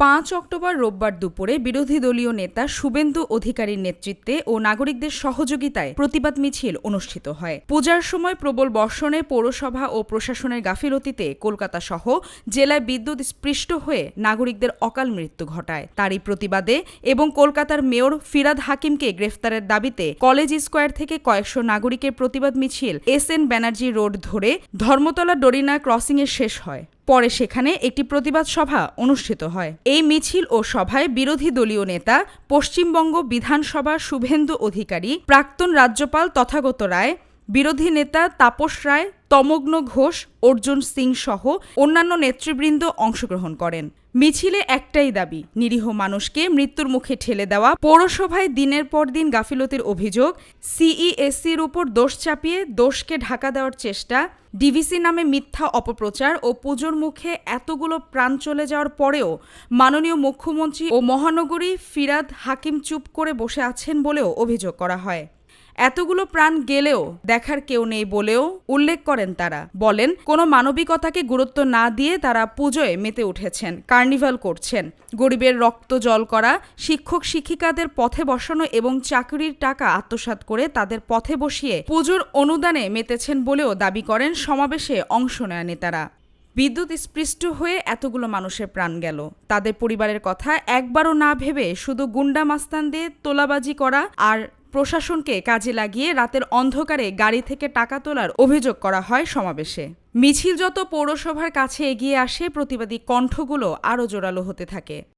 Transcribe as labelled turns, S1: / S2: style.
S1: পাঁচ অক্টোবর রোববার দুপুরে বিরোধী দলীয় নেতা শুভেন্দু অধিকারীর নেতৃত্বে ও নাগরিকদের সহযোগিতায় প্রতিবাদ মিছিল অনুষ্ঠিত হয়। পূজার সময় প্রবল বর্ষণে পৌরসভা ও প্রশাসনের গাফিলতিতে কলকাতা সহ জেলায় বিদ্যুৎ স্পৃষ্ট হয়ে নাগরিকদের অকাল মৃত্যু ঘটায়। তারই প্রতিবাদে এবং কলকাতার মেয়র ফিরাদ হাকিমকে গ্রেফতারের দাবিতে কলেজ স্কোয়ার থেকে কয়েকশো নাগরিকের প্রতিবাদ মিছিল এস এন ব্যানার্জি রোড ধরে ধর্মতলা ডরিনা ক্রসিংয়ে শেষ হয়। পরে সেখানে একটি প্রতিবাদ সভা অনুষ্ঠিত হয়। এই মিছিল ও সভায় বিরোধী দলীয় নেতা, পশ্চিমবঙ্গ বিধানসভা শুভেন্দু অধিকারী, প্রাক্তন রাজ্যপাল তথাগত রায় বিরোধী নেতা তাপস রায়, তমগ্ন ঘোষ, অর্জুন সিং সহ অন্যান্য নেতৃবৃন্দ অংশগ্রহণ করেন। মিছিলে একটাই দাবি, নিরীহ মানুষকে মৃত্যুর মুখে ঠেলে দেওয়া। পৌরসভায় দিনের পর দিন গাফিলতির অভিযোগ, সিইএসসির উপর দোষ চাপিয়ে দোষকে ঢাকা দেওয়ার চেষ্টা, ডিভিসি নামে মিথ্যা অপপ্রচার ও পুজোর মুখে এতগুলো প্রাণ চলে যাওয়ার পরেও মাননীয় মুখ্যমন্ত্রী ও মহানগরী ফিরাদ হাকিম চুপ করে বসে আছেন বলেও অভিযোগ করা হয়। এতগুলো প্রাণ গেলেও দেখার কেউ নেই বলেও উল্লেখ করেন তারা। বলেন, কোনো মানবিকতাকে গুরুত্ব না দিয়ে তারা পুজোয় মেতে উঠেছেন, কার্নিভাল করছেন। গরিবের রক্ত জল করা, শিক্ষক শিক্ষিকাদের পথে বসানো এবং চাকরির টাকা আত্মসাৎ করে তাদের পথে বসিয়ে পুজোর অনুদানে মেতেছেন বলেও দাবি করেন সমাবেশে অংশ নেয়া নেতারা। বিদ্যুৎ স্পৃষ্ট হয়ে এতগুলো মানুষের প্রাণ গেল। তাদের পরিবারের কথা একবারও না ভেবে শুধু গুন্ডা মাস্তান দিয়ে তোলাবাজি করা আর প্রশাসনকে কাজে লাগিয়ে রাতের অন্ধকারে গাড়ি থেকে টাকা তোলার অভিযোগ করা হয় সমাবেশে। মিছিল যত পৌরসভার কাছে এগিয়ে আসে, প্রতিবাদী কণ্ঠগুলো আরও জোরালো হতে থাকে।